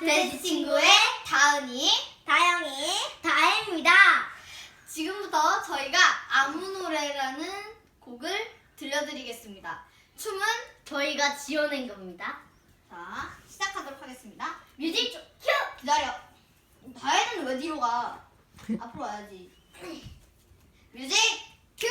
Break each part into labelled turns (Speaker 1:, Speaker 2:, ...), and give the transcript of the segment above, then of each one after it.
Speaker 1: 돼지 친구의 다은이, 다영이, 다혜입니다. 지금부터 저희가 아무 노래라는 곡을 들려드리겠습니다. 춤은 저희가 지어낸 겁니다. 자, 시작하도록 하겠습니다. 뮤직 큐! 기다려. 다혜는 왜 뒤로 가? 앞으로 와야지. 뮤직 큐!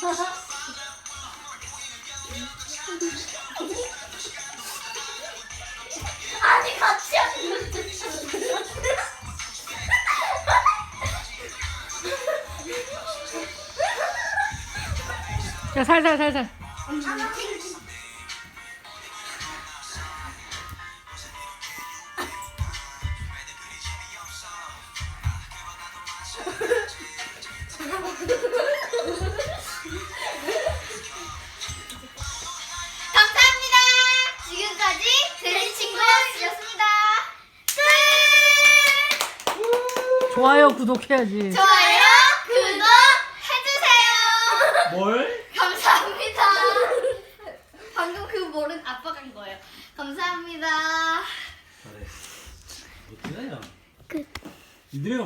Speaker 1: Ha ha ha!
Speaker 2: 자, 살살, 살살.
Speaker 1: 감사합니다. 지금까지 돼지 친구였습니다. 끝!
Speaker 2: 좋아요, 구독해야지.
Speaker 1: 좋아요, 구독 해주세요.
Speaker 3: 뭘?
Speaker 1: 감사합니다. 방금 그 모른 아빠가 한 거예요. 감사합니다.
Speaker 3: 잘해. 어떻게 해요? 끝. 니네가